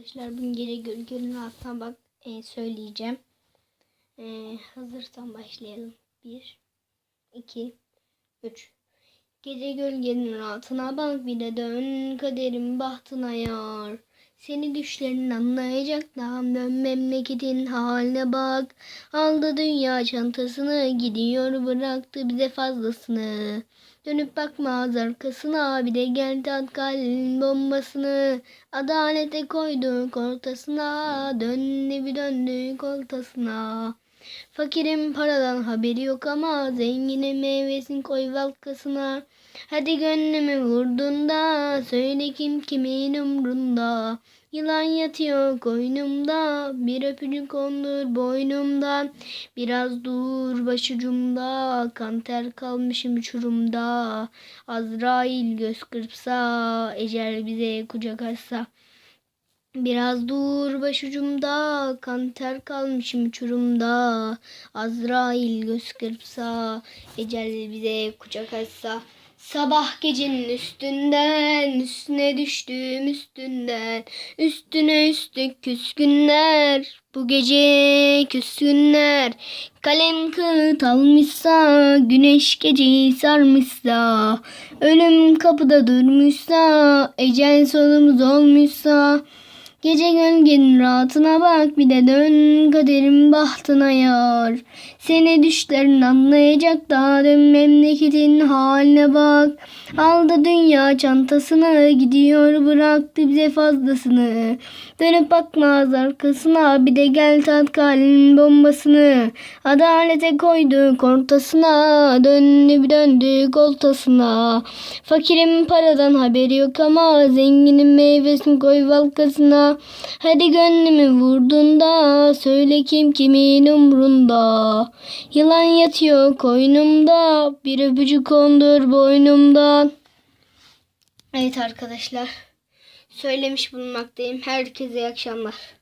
arkadaşlar bugün gece gölgenin altına bak e, söyleyeceğim. E, hazırsan başlayalım. 1 2 3 Gece gölgenin altına bak bir de dön kaderin bahtına yar. Seni düşlerin anlayacak da dön memleketin haline bak. Aldı dünya çantasını gidiyor bıraktı bize fazlasını. Dönüp bakmaz arkasına bir de geldi at bombasını. Adalete koyduk ortasına döndü bir döndük ortasına. Fakirin paradan haberi yok ama zenginin meyvesini koy valkasına. Hadi gönlümü vurdun da söyle kim kimin umrunda. Yılan yatıyor koynumda bir öpücük ondur boynumda. Biraz dur başucumda kan ter kalmışım uçurumda. Azrail göz kırpsa ecel bize kucak açsa. Biraz dur başucumda, kan ter kalmışım uçurumda. Azrail göz kırpsa, ecel bize kucak açsa. Sabah gecenin üstünden, üstüne düştüm üstünden. Üstüne üstlük küskünler, bu gece küskünler. Kalem kağıt almışsa, güneş geceyi sarmışsa. Ölüm kapıda durmuşsa, ecel sonumuz olmuşsa. Gece gölgenin rahatına bak bir de dön kaderin bahtına yar. Seni düşlerin anlayacak da dön memleketin haline bak. Aldı dünya çantasını gidiyor bıraktı bize fazlasını. Dönüp bakmaz arkasına bir de gel tat kalbin bombasını. Adalete koyduk ortasına döndü bir döndük oltasına. Fakirin paradan haberi yok ama zenginin meyvesini koy valkasına. Hadi gönlümü vurdun da söyle kim kimin umrunda. Yılan yatıyor koynumda bir öpücük kondur boynumdan. Evet arkadaşlar söylemiş bulunmaktayım. Herkese iyi akşamlar.